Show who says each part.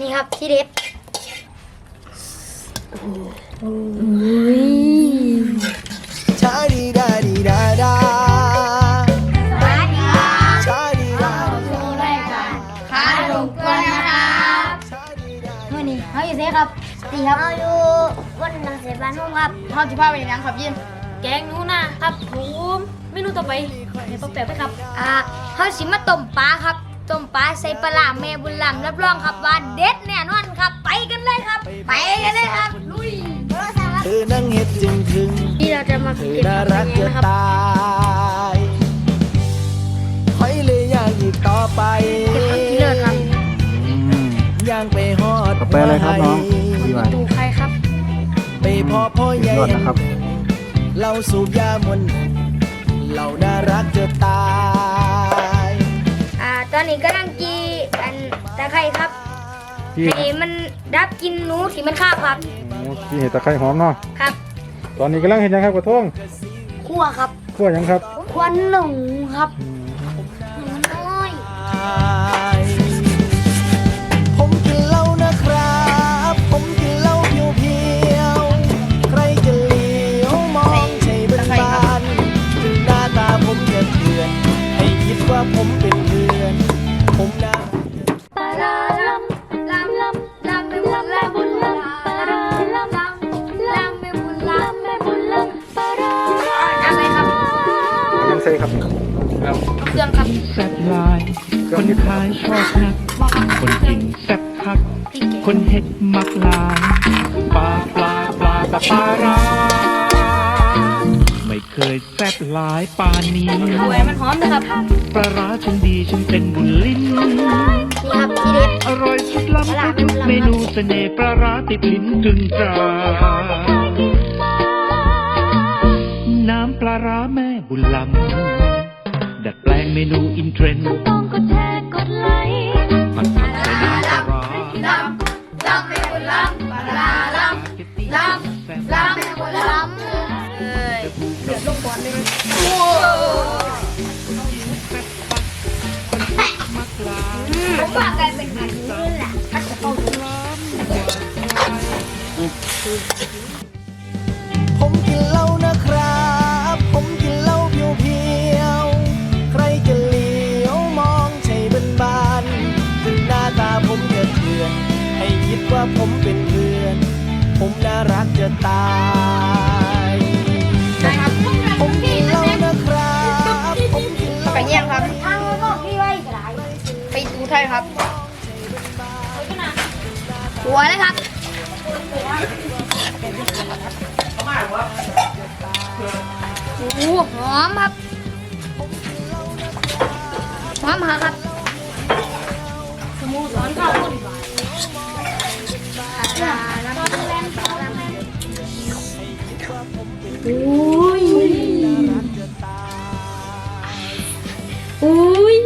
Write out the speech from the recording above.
Speaker 1: นี่ครับที่เด็ด
Speaker 2: ชาดีดาดีดาดา
Speaker 1: มาดี
Speaker 2: ชาดีดาดี
Speaker 1: ขาลงตัวนะครับ
Speaker 2: ชาดีดา
Speaker 1: เมื่อนี้เขาอยู่เซ่ครับนี่ครับเขาอยู่วันนังเสบ้านทุ่งครับ
Speaker 3: เขาจะพาไปยังครับยิน
Speaker 4: แกงหนูนะครับผมเมนูต่อไปเดี๋ยวต้องแปลไปครับ
Speaker 1: อ่าเขาสิมาต้มปลาครับ ต้มปลาใส่ปลาร้าแม่บุญหลังรับรองครับว่าเด็ดแน่นอนครับ ไปกันเลยครับ ไปกันเลยครับลุย
Speaker 2: เธอนั่งเห็ดจึงถึง
Speaker 1: ที่เราจะมา
Speaker 2: เธอ
Speaker 1: เก็บ
Speaker 2: น่ารัก
Speaker 1: เก็
Speaker 2: จะ
Speaker 1: บนะครับ
Speaker 2: ตายคอยเลยอยากอีกต่อไป
Speaker 1: เก็บผักกิเลสครับ
Speaker 2: ย่างไปฮอด
Speaker 5: ต่อไปอะไรครับน้องดีไหม
Speaker 1: ดูใครครับ
Speaker 2: ไปพ่อพ่อใหญ่
Speaker 5: ยอดนะครับ
Speaker 2: เราสูบยามนเราน่ารักจะตาย
Speaker 1: อ่าตอนนี้ก็นั่งกีอันตะไคร้ครับ
Speaker 5: พี่
Speaker 1: ให้มันดับกลินหนูที่มันข้าวครับ
Speaker 5: โอ้พี่เห็ดตะไคร้หอมเนาะ
Speaker 1: ครับ
Speaker 5: ตอนนี้กำลังเห็นยังครับกระทง
Speaker 1: คั่วครับ
Speaker 5: ขั้วยังครับ
Speaker 1: ควันหนูครับ
Speaker 5: อืม
Speaker 1: หนูน้อย
Speaker 2: ผมกินเหล้านะครับ ผมกินเหล้าเพียวเพียวๆใครจะเหลียวมองใช่เป็นบานถึงหน้าตาผมจะเถื่อนให้คิดว่าผมเป็นเพื่อน
Speaker 5: ยังใส่ครับ
Speaker 1: เครื่องครับ
Speaker 6: แซ่บหลาย คนขายชอบนักคนกินแซ่บคัก
Speaker 1: พี่เก๋
Speaker 6: คนเฮ็ดมักหลายปลาปลาปลาปลาปลาร้าไม่เคยแซ่บหลายปานนี้
Speaker 1: หวยมันหอมนะครับ
Speaker 6: ปลาร้าฉันดีฉันเป็นบุญลิ้น
Speaker 1: นี่ครับที่เด็ด
Speaker 6: อร่อยสุดล้ำทุกเมนูเสน่ห์ปลาร้าติดลิ้นตรึงตราน้ำปลาร้าแม่บุญล้ำดัดแปลงเมนูอินเทรนด์ต้องกดแชร์กดไลค์ผัดผักใส่น้ำปลาร้า
Speaker 1: ลำลำไม่บุญลำปลาลาลำลำลำไม่บุญลำเอ้ยเดือดลูกบอลเลยโอ้ผมว่ากันเป็นแบบนี้แหละถ้าจะเข้าดู
Speaker 2: รักจะตายผมกินเหล้านะครับผมกินเหล้า
Speaker 3: ไปเยี่ยมครับ
Speaker 1: ทางโลกพี่ไว้ก็ได้
Speaker 3: ไปดูไทยครับ
Speaker 1: หัวเลยครับโอ้โหหอมครับหอมหาครับสมูทร้อนข้าว อุ้ยอุ้ยอุ้ย